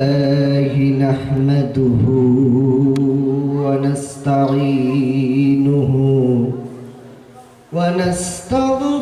الله نحمده ونستعينه ونستغفره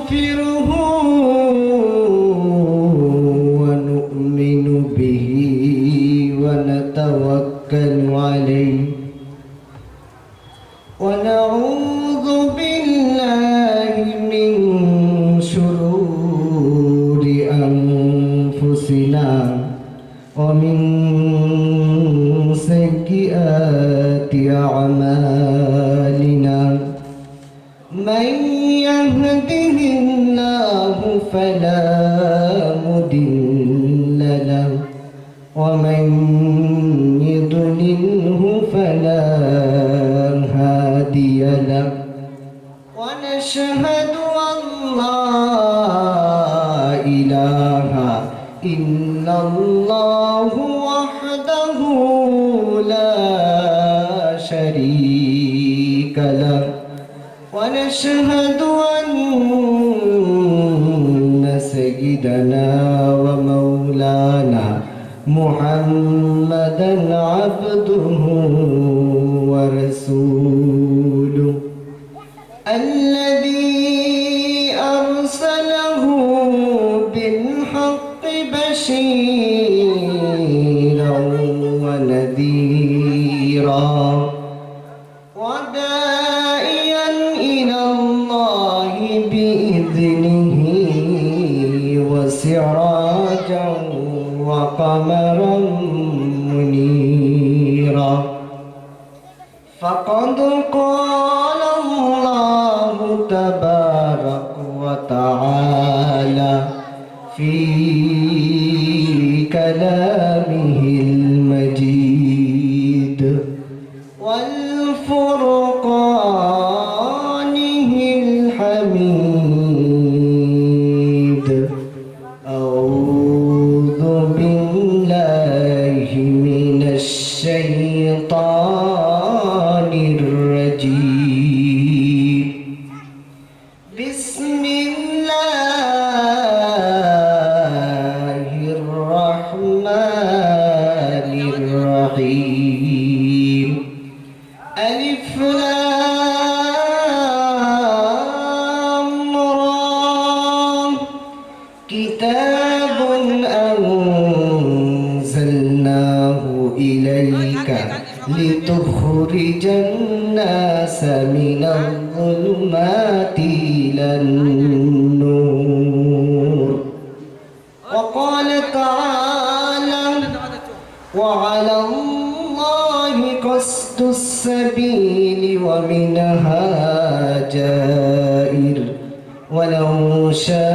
我们 بالحق بشيرا ونذيرا وداعيا إلى الله بإذنه وسراجا وقمرا منيرا فقد قال الله تبارك وتعالى في النور. وقال تعالى وعلى الله قصد السبيل ومنها جائر. ولو شاء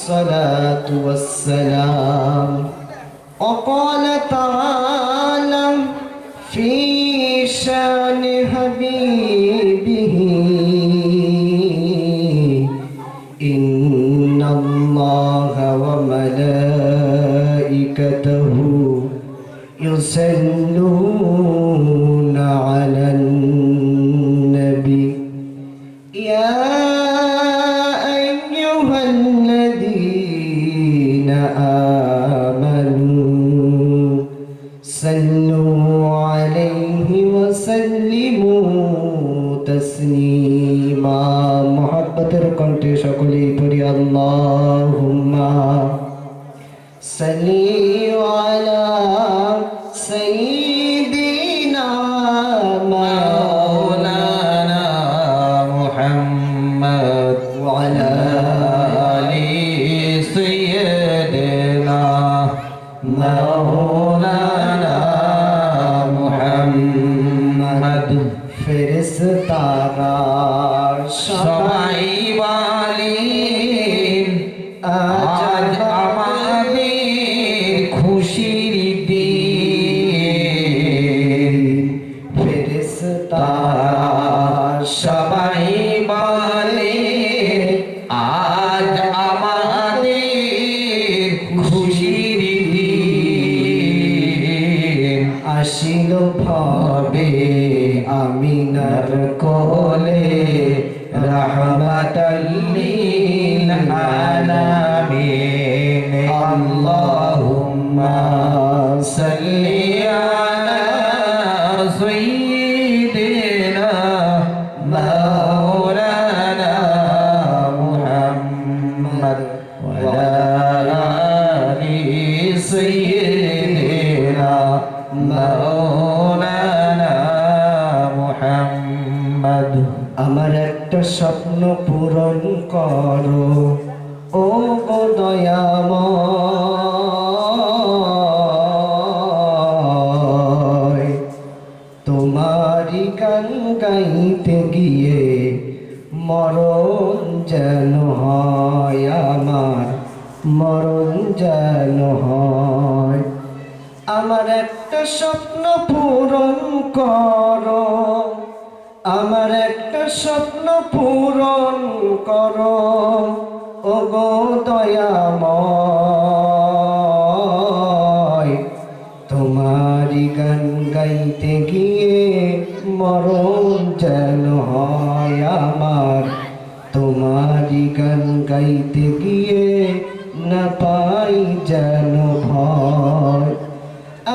الصلاة والسلام. وقال تعالى في شان حبيبه إن الله وملائكته يصلون বলি পড়ি আল্লাহুম্মা। সাল্লি আলা সাইয়্যিদিনা আমার একটা স্বপ্ন পূরণ করো। ও গো দয়াময়, তোমারই গান গাইতে গিয়ে মরণ যেন হয় আমার, মরণ যেন হয়। আমার একটা স্বপ্ন পূরণ করো। আমার একটা স্বপ্ন পূরণ করো। ও গো দয়াময়, তোমারই গান গাইতে গিয়ে মরণ যেন হয় আমার। তোমারই গান গাইতে গিয়ে না পাই যেন ভয়।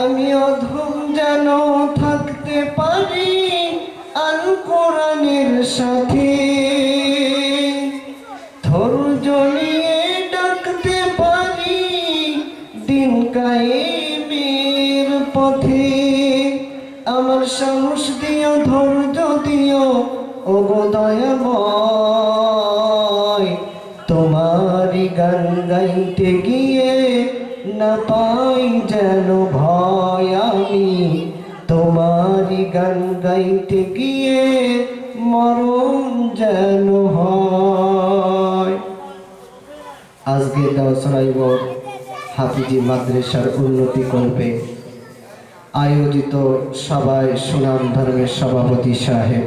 আমি অধম যেন থাকতে পারি সাথে। ধৈর্য ডাকতে পারি, দিন কায়েমের পথে। আমার সাহস দিও, ধৈর্য দিও ও গো দয়াময়। তোমারই গান গাইতে গিয়ে না পাই যেন ভয়। তোমারই গান গাইতে গিয়ে মরণ যেন হয়। আজকে দশরাইব হাফিজি মাদ্রাসার উন্নতি করবে আয়োজিত সবাই সুনাম ধর্মের সভাপতি সাহেব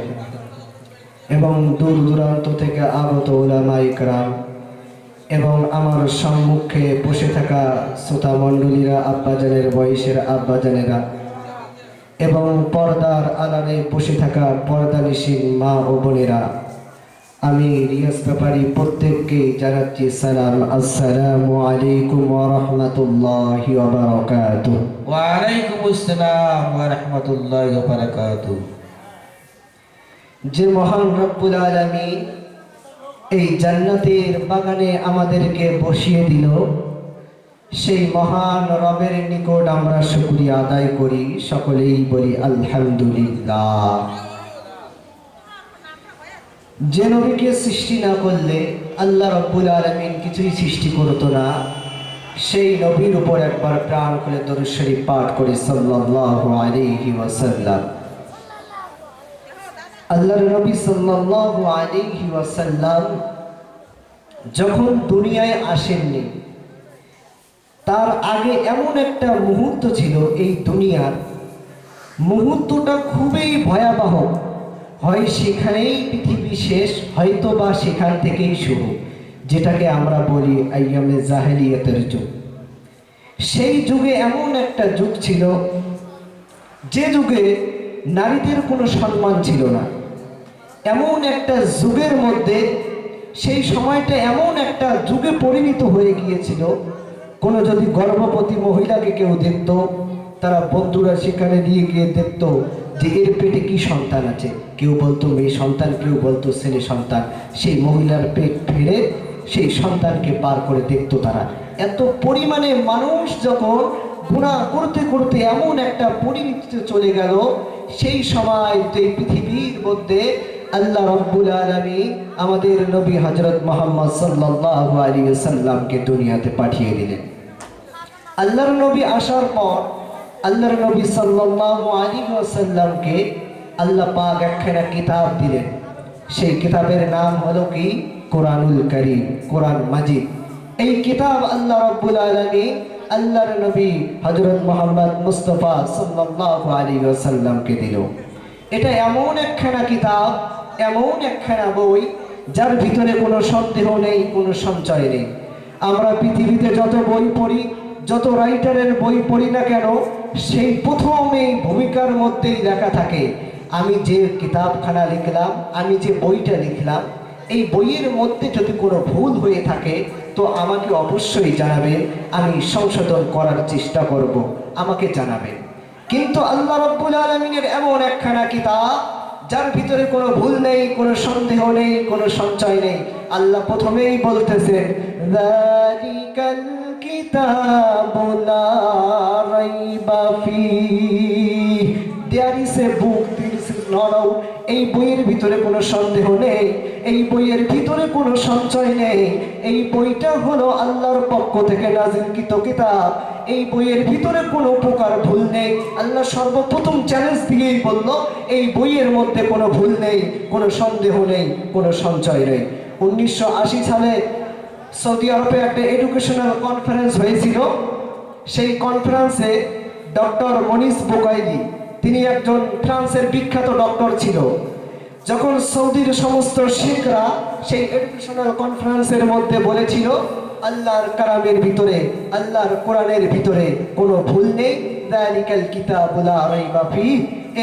এবং দূর দূরান্ত থেকে আগত ওলামাই ইকরাম এবং আমার সম্মুখে বসে থাকা শ্রোতা মণ্ডলীরা আব্বাজানের বয়সের আব্বাজানেরা এবং পর্দার আলারে বসে থাকা পর্দানিসীন মা ও বোনেরা আমি রিয়াজ ব্যাপারী প্রত্যেককে জানাচ্ছি সালাম। আসসালামু আলাইকুম ওয়া রাহমাতুল্লাহি ওয়া বারাকাতুহু। ওয়ালাইকুম আসসালাম ওয়া রাহমাতুল্লাহি ওয়া বারাকাতুহু। যে মহান রব্বুল আলামিন এই জান্নাতের বাগানে আমাদেরকে বসিয়ে দিল সেই মহান রবের নিকট আমরা শুকরিয়া আদায় করি। সকলেই বলি আলহামদুলিল্লাহ। যে নবীকে সৃষ্টি না করলে আল্লাহ রব্বুল আলমিন কিছুই সৃষ্টি করতো না। সেই নবীর উপর একবার প্রাণ খুলে দরুদ শরীফ পাঠ করে ওয়াসাল্লাম। আল্লাহর নবী সাল্লাল্লাহু আলাইহি ওয়াসাল্লাম যখন দুনিয়ায় আসেননি তার আগে এমন একটা মুহূর্ত ছিল এই দুনিয়ার। মুহূর্তটা খুবই ভয়াবহ। হয় সেখানেই পৃথিবী শেষ হয়তো বা সেখান থেকেই শুরু, যেটাকে আমরা বলি আইয়ামে জাহেলিয়তের যুগ। সেই যুগে এমন একটা যুগ ছিল, যে যুগে নারীদের কোনো সম্মান ছিল না। এমন একটা যুগের মধ্যে সেই সময়টা এমন একটা যুগে পরিণত হয়ে গিয়েছিল কোনো যদি গর্ভবতী মহিলাকে কেউ দেখতো, তারা বন্ধুরা সেখানে নিয়ে গিয়ে দেখতো যে এর পেটে কি সন্তান আছে। কেউ বলতো মেয়ে সন্তান, কেউ বলতো ছেলে সন্তান। সেই মহিলার পেট ফেড়ে সেই সন্তানকে পার করে দেখতো তারা। এত পরিমাণে মানুষ যখন গুণা করতে করতে এমন একটা পরিণতিতে চলে গেল, সেই সময় এই পৃথিবীর মধ্যে আল্লাহ রব্বুল আলমী আমাদের নবী হজরত মোহাম্মদ সাল্লাহ আলী সাল্লামকে দুনিয়াতে পাঠিয়ে দিলেন। আল্লাহর নবী আসার পর আল্লাহর নবী সাল্লাহ আলী সাল্লামকে আল্লাহ পাক একখানা কিতাব দিলেন। সেই কিতাবের নাম হলো কি? কোরআনুল করিম, কোরআন মাজিদ। এই কিতাব আল্লাহ রব্বুল আলমী আল্লাহর নবী হজরত মোহাম্মদ মুস্তফা সাল্লাহ আলী সাল্লামকে দিল। এটা এমন একখানা কিতাব, এমন একখানা বই, যার ভিতরে কোনো সন্দেহ নেই, কোনো সঞ্চয় নেই। আমরা পৃথিবীতে যত বই পড়ি যত রাইটারের বই পড়ি না কেন, সেই প্রথম এই ভূমিকার মধ্যেই লেখা থাকে, আমি যে কিতাবখানা লিখলাম, আমি যে বইটা লিখলাম, এই বইয়ের মধ্যে যদি কোনো ভুল হয়ে থাকে, তো আমাকে অবশ্যই জানাবেন আমি সংশোধন করার চেষ্টা করব, আমাকে জানাবেন কিন্তু আল্লাহ রব্বুল আলমিনের এমন একখানা কিতাব যার ভিতরে কোনো ভুল নেই, কোনো সন্দেহ নেই, কোনো সঞ্চয় নেই, আল্লাহ প্রথমেই বলতেছে, "যালিকাল কিতাবু লা রাইবা ফীহ।" There is এই বইয়ের ভিতরে কোনো সন্দেহ নেই, এই বইয়ের ভিতরে কোনো সঞ্চয় নেই। এই বইটা হলো আল্লাহর পক্ষ থেকে নাজিলকৃত কিতাব। এই বইয়ের ভিতরে কোনো প্রকার ভুল নেই। আল্লাহ সর্বপ্রথম চ্যালেঞ্জ দিয়েই বলল, এই বইয়ের মধ্যে কোনো ভুল নেই, কোনো সন্দেহ নেই, কোনো সঞ্চয় নেই। উনিশশো আশি সালে সৌদি আরবে একটা এডুকেশনাল কনফারেন্স হয়েছিল। সেই কনফারেন্সে ডক্টর মনীষ বোকাইলি তিনি একজন ফ্রান্সের বিখ্যাত ডক্টর ছিল। যখন সৌদির সমস্ত শিখরা সেই এডুকেশনাল কনফারেন্সের মধ্যে বলেছিল, আল্লাহর কালামের ভিতরে, আল্লাহর কোরআনের ভিতরে কোনো ভুল নেই। দালিকাল কিতাবুলা রাইবা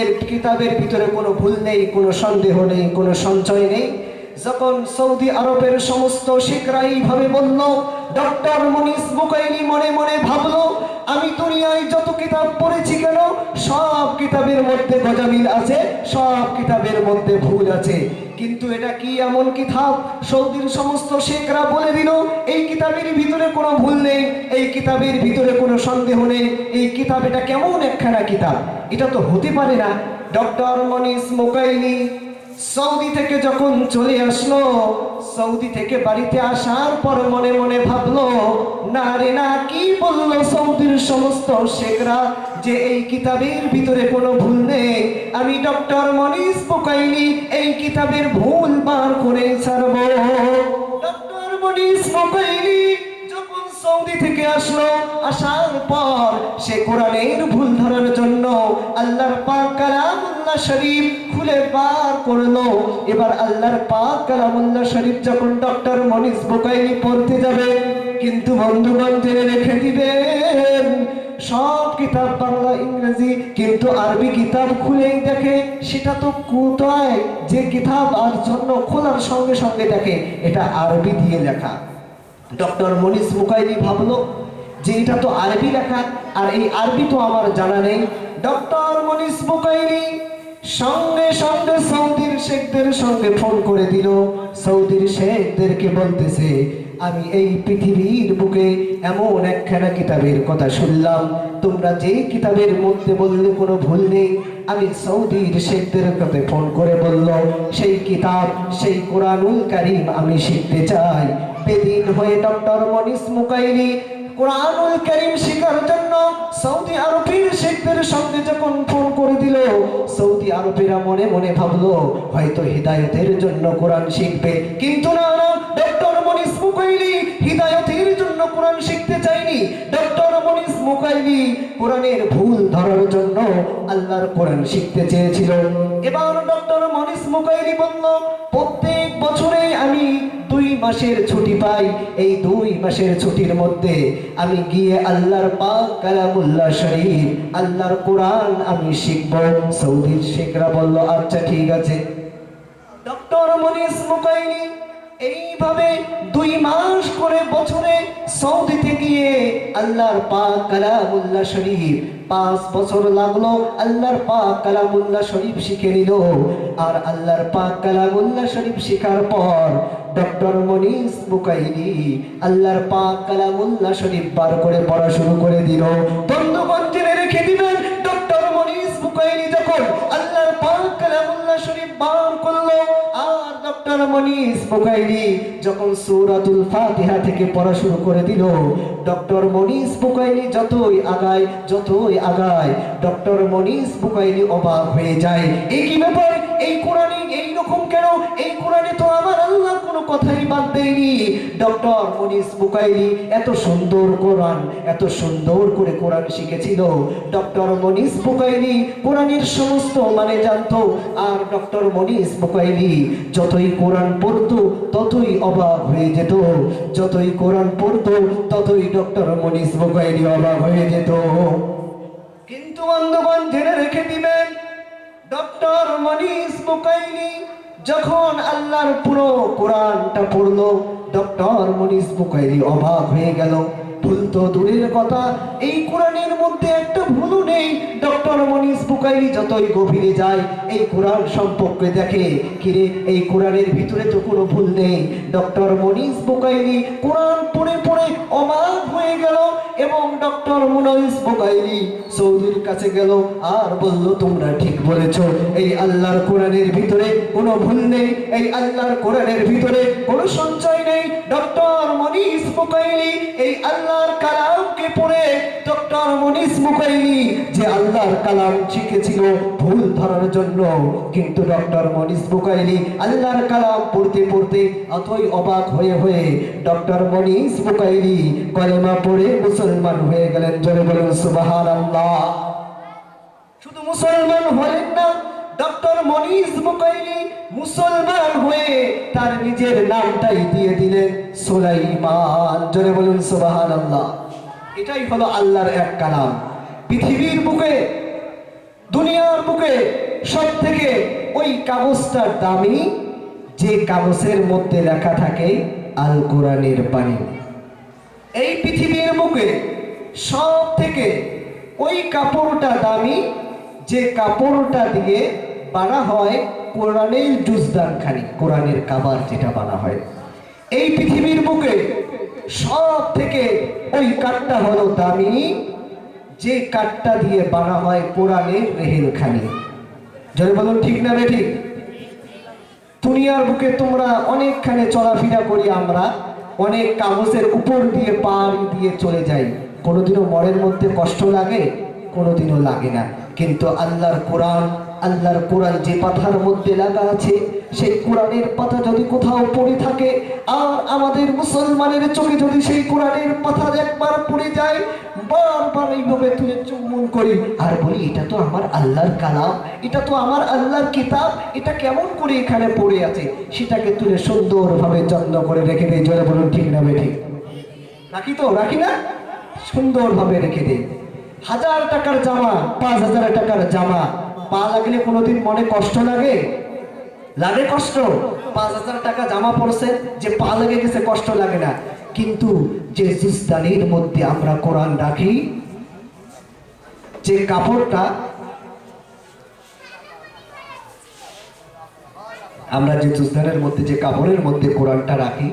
এর কিতাবের ভিতরে কোনো ভুল নেই, কোনো সন্দেহ নেই, কোনো সঞ্চয় নেই। যখন সৌদি আরবের সমস্ত শিখরা এইভাবে বলল ডক্টর মনিস বুকাইলি মনে মনে ভাবলো, আমি দুনিয়ায় যত কিতাব পড়েছি কেন, সব কিতাবের মধ্যে গজামিল আছে, সব কিতাবের মধ্যে ভুল আছে। কিন্তু এটা কি এমন কিতাব? সৌদির সমস্ত শেখরা বলে দিল, এই কিতাবের ভিতরে কোনো ভুল নেই, এই কিতাবের ভিতরে কোনো সন্দেহ নেই, এই কিতাব এটা কেমন একখানা কিতাব? এটা তো হতে পারে না। ডক্টর মনিস মোকাইলি সৌদি থেকে যখন চলে আসলো, সৌদি থেকে বাড়িতে আসার পর মনে মনে ভাবলো, না রে, না, কি বলল সৌদির সমস্ত শেখরা যে এই কিতাবের ভিতরে কোনো ভুল নেই? আমি ডক্টর মনিস পোকাইনি এই কিতাবের ভুল বার করে ছাড়বো। ডক্টর মনিস পোকাইনি যখন সৌদি থেকে আসলো, আসার পর সে কোরআনের ভুল ধরার জন্য আল্লাহর পাক কালামুল্লাহ শরীফ খুলে বার করল। এবার আল্লাহর পাক কালামুল্লাহ শরীফ যখন ডক্টর মনিস বোকাইনি পড়তে যাবে, কিন্তু বন্ধুগণ জেনে রেখে দিবেন, সব কিতাব বাংলা, ইংরেজি, কিন্তু আরবি কিতাব খুলেই দেখে, সেটা তো কোথায় যে কিতাব আর জন্য খোলার সঙ্গে সঙ্গে দেখে, এটা আরবি দিয়ে লেখা। ডক্টর মনিস মুকাইলি ভাবলো যে এটা তো আরবি লেখা, আর এই আরবি তো আমার জানা নেই। ডক্টর মনিস মুকাইলি সঙ্গে সঙ্গে সৌদির শেখদের সঙ্গে ফোন করে দিল। সৌদির শেখদেরকে বলতেছে, আমি এই পৃথিবীর বুকে এমন একখানা কিতাবের কথা শুনলাম। তোমরা যে কিতাবের মধ্যে বললে কোনো ভুল নেই। আমি সৌদির শেখদের কাছে ফোন করে বলল, সেই কিতাব, সেই কোরআনুল কারিম আমি শিখতে চাই। বেদিন হয়ে ডক্টর মনিস মুকাইলি কোরআনুল করিম শেখার জন্য সৌদি আরবের শেখদের সঙ্গে যখন ফোন করে দিল, সৌদি আরবেরা মনে মনে ভাবলো, হয়তো হৃদায়তের জন্য কোরআন শিখবে। কিন্তু না না, ডক্টর মনিস মুকৈলি হৃদায়তের জন্য কোরআন শিখতে চাইনি ডক্টর মনিস মুকাইলি কোরআনের ভুল ধরার জন্য আল্লাহর কোরআন শিখতে চেয়েছিল। এবার ডক্টর মনিস মুকাইলি বলল, প্রত্যেক বছরে আমি দুই মাসের ছুটি পাই। এই দুই মাসের ছুটির মধ্যে আমি গিয়ে আল্লাহর পাক কালামুল্লাহ শরীফ, আল্লাহর কোরআন আমি শিখব। সৌদির শেখরা বলল আচ্ছা ঠিক আছে। ডক্টর মনিস মুকাইনি এইভাবে দুই মাস করে বছরে সৌদিতে গিয়ে আল্লাহর পাক কালামুল্লাহ শরীফ। পাঁচ বছর লাগল, আল্লাহর পাক কালামুল্লাহ শরীফ শিখে নিল। আর আল্লাহর পাক কালামুল্লাহ শরীফ শেখার পর ডক্টর মনিস মুকাইনি আল্লাহর পাক কালামুল্লাহ শরীফ বার করে পড়া শুরু করে দিল। বন্ধুগণ রেখে দিবেন, ডক্টর মনিস মুকাইনি যখন আল্লাহর পাক কালামুল্লাহ শরীফ বার করল ডক্টর মনিস বুকাইরি যখন সৌরাতুল ফাতিহা থেকে পড়া শুরু করে দিল, ডক্টর মনিস বুকাইলি যতই আগায় যতই আগায়, ডক্টর মনিস বুকাইলি অবাক হয়ে যায়। এই কি ব্যাপার? এই কোরআনে এই রকম কেন? এই কোরআনে তো আমার আল্লাহ কথাই বাদ দেয়নি। ডক্টর মনিস বুকাইলি এত সুন্দর কোরআন, এত সুন্দর করে কোরআন শিখেছিল। ডক্টর মনিস বুকাইলি কোরআনের সমস্ত মানে জানতো। আর ডক্টর মনিস বুকাইলি যতই কোরআন পড়তো, ততই অবাক হয়ে যেত। যতই কোরআন পড়তো, ততই ডক্টর মনিস বুকাইলি অবাক হয়ে যেত। কিন্তু বন্ধুগণ, জেনে রেখে দিবেন, ডক্টর মনীষ বুকাইলি যখন আল্লাহর পুরো কোরআনটা পড়ল, ডক্টর মনিস বুকাইলি অবাক হয়ে গেল। ভুল তো দূরের কথা, এই কোরআনের মধ্যে একটা ভুলও নেই। ডক্টর মনিস বুকাইলি যতই গভীরে যায়, এই কোরআন সম্পর্কে দেখে, কিরে, এই কোরআনের ভিতরে তো কোনো ভুল নেই। ডক্টর মনিস বুকাইলি কোরআন পড়ে পড়ে অবাক হয়ে গেল। এবং ডক্টর মুনাইস বুকাইলি সৌদির কাছে গেল, আর বলল, তোমরা ঠিক বলেছ, এই আল্লাহর কোরআনের ভিতরে কোনো ভুল নেই, এই আল্লাহর কোরআনের ভিতরে কোনো সঞ্চয় নেই। ডক্টর মনিস মুকাইলি এই আল্লাহর কালামকে পড়ে ডক্টর যে আল্লাহর কালাম শিখেছিল ভুল ধরার জন্য। কিন্তু ডক্টর আল্লাহর কালাম পড়তে পড়তে অবাক হয়ে হয়ে ডক্টর কলেমা পড়ে মুসলমান হয়ে গেলেন। জোরে বলুন, সুবহানাল্লাহ। শুধু মুসলমান হলেন না ডক্টর মনিজ মুকাইলি মুসলমান হয়ে তার নিজের নামটাই দিয়ে দিলেন সুলাইমান। জোরে বলুন, সুবহানাল্লাহ। এটাই হলো আল্লাহর এক কালাম। পৃথিবীর বুকে, দুনিয়ার বুকে সব থেকে ওই কাগজটার দামি, যে কাগজের মধ্যে লেখা থাকে আল কোরআনের বাণী। এই পৃথিবীর বুকে সব থেকে ওই কাপড়টা দামি, যে কাপড়টা দিয়ে বানা হয় কোরআনের জুজদানখানি, কোরআনের কাবার যেটা বানা হয়। এই পৃথিবীর বুকে সব থেকে ওই কাঠটা হলো দামি, যে কাঠটা দিয়ে বানা হয় কোরআনের রেহেলখানি। যদি বলুন, ঠিক না ঠিক দুনিয়ার বুকে তোমরা অনেকখানে চলাফেরা করি আমরা, অনেক কাগজের উপর দিয়ে পাড়ি দিয়ে চলে যাই। কোনোদিনও মরের মধ্যে কষ্ট লাগে, কোনোদিনও লাগে না। কিন্তু আল্লাহর কোরআন আল্লাহর কোরআন যে পাথার মধ্যে লাগা আছে, সেই কোরআনের পাতা যদি কোথাও পড়ে থাকে, আর আমাদের মুসলমানের চোখে যদি সেই কোরআনের পাতা একবার পড়ে যায়, বারবার এইভাবে তুলে চুম্বন করি, আর বলি, এটা তো আমার আল্লাহর কালাম, এটা তো আমার আল্লাহর কিতাব, এটা কেমন করে এখানে পড়ে আছে? সেটাকে তুলে সুন্দরভাবে যত্ন করে রেখে দেয় জোরে বলুন, ঠিক না ঠিক রাখি তো, রাখি না? সুন্দরভাবে রেখে দেয় হাজার টাকার জামা, পাঁচ হাজার টাকার জামা পা লাগলে কোনোদিন মনে কষ্ট লাগে? লাগে কষ্ট? পাঁচ হাজার টাকা জামা পড়ছে, যে পা লেগে গেছে, কষ্ট লাগে না। কিন্তু যে জুস্তানির মধ্যে আমরা কোরআন রাখি, যে কাপড়টা আমরা যে জুস্তানের মধ্যে, যে কাপড়ের মধ্যে কোরআনটা রাখি,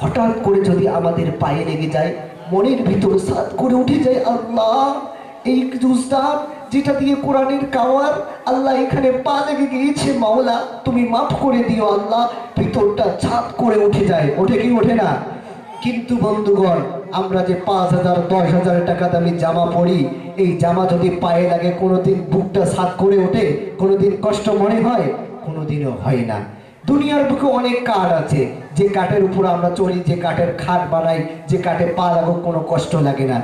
হঠাৎ করে যদি আমাদের পায়ে লেগে যায়, মনের ভিতর সাত করে উঠে যায়, আল্লাহ, এই জুস্তান যেটা দিয়ে কোরআনের কাওয়ার আল্লাহ এখানে পা লেগে গিয়েছে, মাওলা, তুমি মাফ করে দিও আল্লাহ, ভিতরটা ছাদ করে উঠে যায়। ওঠে কি ওঠে না? কিন্তু বন্ধুগণ, আমরা যে পাঁচ হাজার, দশ হাজার টাকা দামি জামা পরি, এই জামা যদি পায়ে লাগে, কোনোদিন বুকটা সাত করে ওঠে, কোনোদিন কষ্ট মনে হয়? কোনোদিনও হয় না। দুনিয়ার বুকে অনেক কাঠ আছে, যে কাঠের উপর আমরা চলি যে কাঠের খাট বানাই, যে কাঠে পা লাগুক, কোনো কষ্ট লাগে না।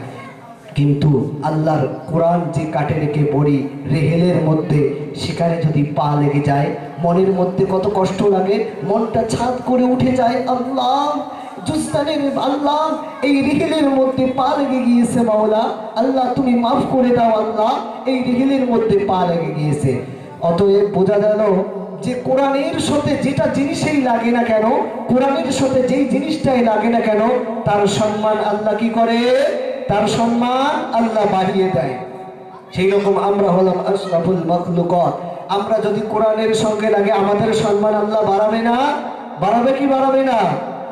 কিন্তু আল্লাহর কোরআন যে কাঠে রেখে পড়ি রেহেলের মধ্যে সেখানে যদি পা লেগে যায়, মনের মধ্যে কত কষ্ট লাগে, মনটা ছাদ করে উঠে যায়, আল্লাহ আল্লাহ, এই রেহেলের মধ্যে পা লেগে গিয়েছে মাওলা, আল্লাহ, তুমি মাফ করে দাও, আল্লাহ, এই রেহেলের মধ্যে পা লেগে গিয়েছে। অতএব বোঝা গেল যে কোরআনের সাথে যেটা জিনিসেই লাগে না কেন, কোরআনের সাথে যেই জিনিসটাই লাগে না কেন, তার সম্মান আল্লাহ কি করে? তার সম্মান আল্লাহ বাড়িয়ে দেয়। সেই রকম আমরা হলাম আশরাফুল মখলুকত। আমরা যদি কোরআনের সঙ্গে লাগে আমাদের সম্মান আল্লাহ বাড়াবে না? বাড়াবে কি বাড়াবে না?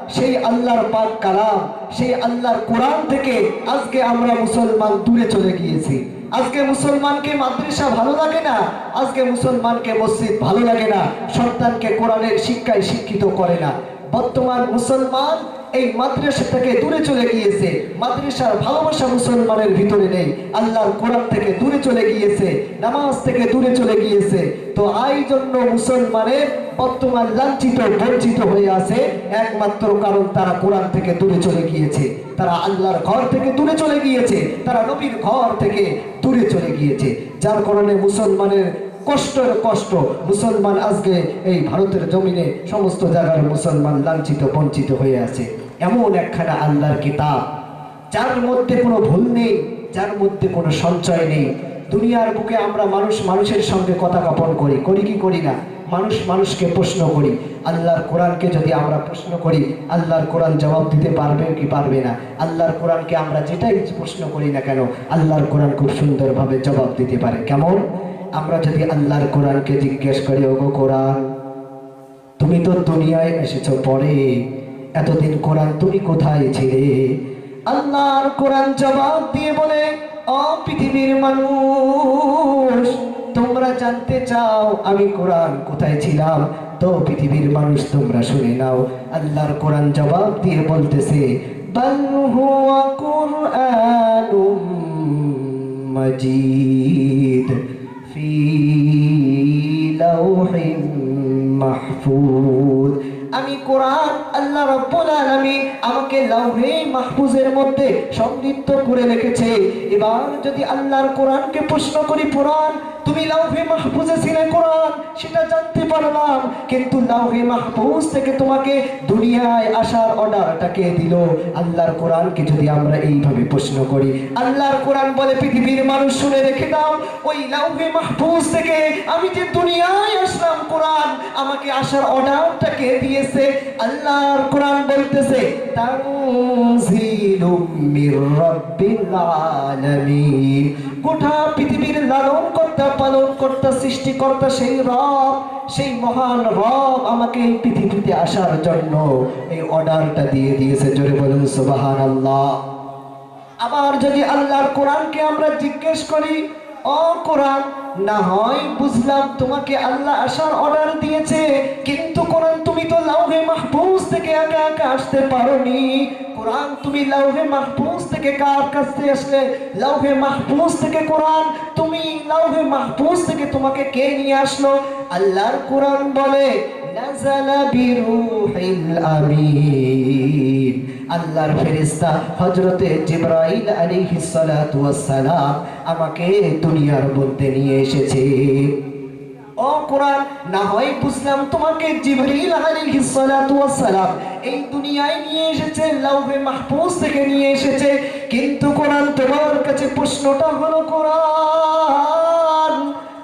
সেই আল্লাহর পাক কালাম, সেই আল্লাহর কোরআন থেকে আজকে আমরা মুসলমান দূরে চলে গিয়েছি। আজকে মুসলমানকে মাদ্রাসা ভালো লাগে না? আজকে মুসলমানকে মসজিদ ভালো লাগে না? সন্তানকে কোরআনের শিক্ষায় শিক্ষিত করে না। বর্তমান মুসলমান এই মাদ্রাসা থেকে দূরে চলে গিয়েছে। মাদ্রাসার ভালোবাসা মুসলমানের ভিতরে নেই। আল্লাহর কোরআন থেকে দূরে চলে গিয়েছে, নামাজ থেকে দূরে চলে গিয়েছে। তো এই জন্য মুসলমানের বর্তমান লাঞ্ছিত, বঞ্চিত হয়ে আছে। একমাত্র কারণ তারা কোরআন থেকে দূরে চলে গিয়েছে। তারা আল্লাহর ঘর থেকে দূরে চলে গিয়েছে। তারা নবীর ঘর থেকে দূরে চলে গিয়েছে। যার কারণে মুসলমানের কষ্টের কষ্ট মুসলমান আজকে এই ভারতের জমিনে সমস্ত জায়গার মুসলমান লাঞ্ছিত, বঞ্চিত হয়ে আছে। এমন একখানা আল্লাহর কিতাব, যার মধ্যে কোনো ভুল নেই, যার মধ্যে কোনো সঞ্চয় নেই। দুনিয়ার বুকে আমরা মানুষ মানুষের সঙ্গে কথা কাপন করি করি কি করি না? মানুষ মানুষকে প্রশ্ন করি, আল্লাহর কোরআনকে যদি আমরা প্রশ্ন করি, আল্লাহর কোরআন জবাব দিতে পারবে কি পারবে না? আল্লাহর কোরআনকে আমরা যেটাই প্রশ্ন করি না কেন, আল্লাহর কোরআন খুব সুন্দরভাবে জবাব দিতে পারে। কেমন? আমরা যদি আল্লাহর কোরআনকে জিজ্ঞেস করি, ওগো কোরআন, তুমি তো দুনিয়ায় এসেছ পরে, এতদিন কোরআন তুমি কোথায় ছিলে? আল্লাহর কোরআন জবাব দিয়ে বলে ও পৃথিবীর মানুষ, তোমরা জানতে চাও আমি কোরআন কোথায় ছিলাম? তো পৃথিবীর মানুষ তোমরা শুনে নাও। আল্লাহর কোরআন জবাব দিয়ে বলতেছে মাজিদ। ফি لوح محفوظ. আমি কোরআন প্রশ্ন করি আল্লাহর কোরআন বলে, পৃথিবীর মানুষ শুনে রেখে দাও, ওই লাউহে মাহফুজ থেকে আমি যে দুনিয়ায় আসলাম কোরআন, আমাকে আসার অর্ডারটা কে দিয়েছে? আল্লাহর কোরআন বলতেছে গোটা পৃথিবীর লালন কর্তা পালন কর্তা সৃষ্টিকর্তা, সেই রব, সেই মহান রব আমাকে এই পৃথিবীতে আসার জন্য এই অর্ডারটা দিয়ে দিয়েছে। জোরে বলুন সুবাহান আল্লাহ আবার যদি আল্লাহর কোরআনকে আমরা জিজ্ঞেস করি, অ কোরআন না হয় বুঝলাম তোমাকে আল্লাহ আসার অর্ডার দিয়েছে, কিন্তু কোরআন তুমি তো লাউহে মাহফুজ থেকে একা একা আসতে পারোনি। কোরআন তুমি লাউহে মাহফুজ থেকে কার কাছে আসলে? লাউহে মাহফুজ থেকে কোরআন, তুমি লাউহে মাহফুজ থেকে তোমাকে কে নিয়ে আসলো? আল্লাহর কোরআন বলে নাজালা বিরুহিল আমিন আল্লাহর ফেরেশতা হযরতে জিবরাইল ওয়াস সালাম আমাকে দুনিয়ার মধ্যে নিয়ে এসেছে। ও কোরআন, না হয় বুঝলাম তোমাকে জিবরিল আলাইহিস সালাতু ওয়াস সালাম এই দুনিয়ায় নিয়ে এসেছে, লাউহে মাহফুজ থেকে নিয়ে এসেছে। কিন্তু কোরআন, তোমার কাছে প্রশ্নটা হলো, কোরআন,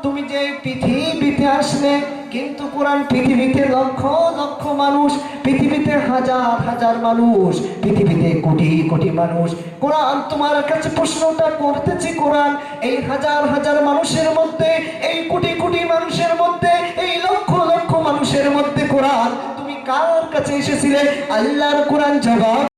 তুমি যে পৃথিবীতে আসলে কিন্তু কোরআন পৃথিবীতে লক্ষ লক্ষ মানুষ, পৃথিবীতে হাজার হাজার মানুষ, পৃথিবীতে কোটি কোটি মানুষ। কোরআন, তোমার কাছে প্রশ্নটা করতেছি, কোরআন, এই হাজার হাজার মানুষের মধ্যে, এই কোটি কোটি মানুষের মধ্যে, এই লক্ষ লক্ষ মানুষের মধ্যে কোরআন, তুমি কার কাছে এসেছিলে? আল্লাহর কোরআন জবাব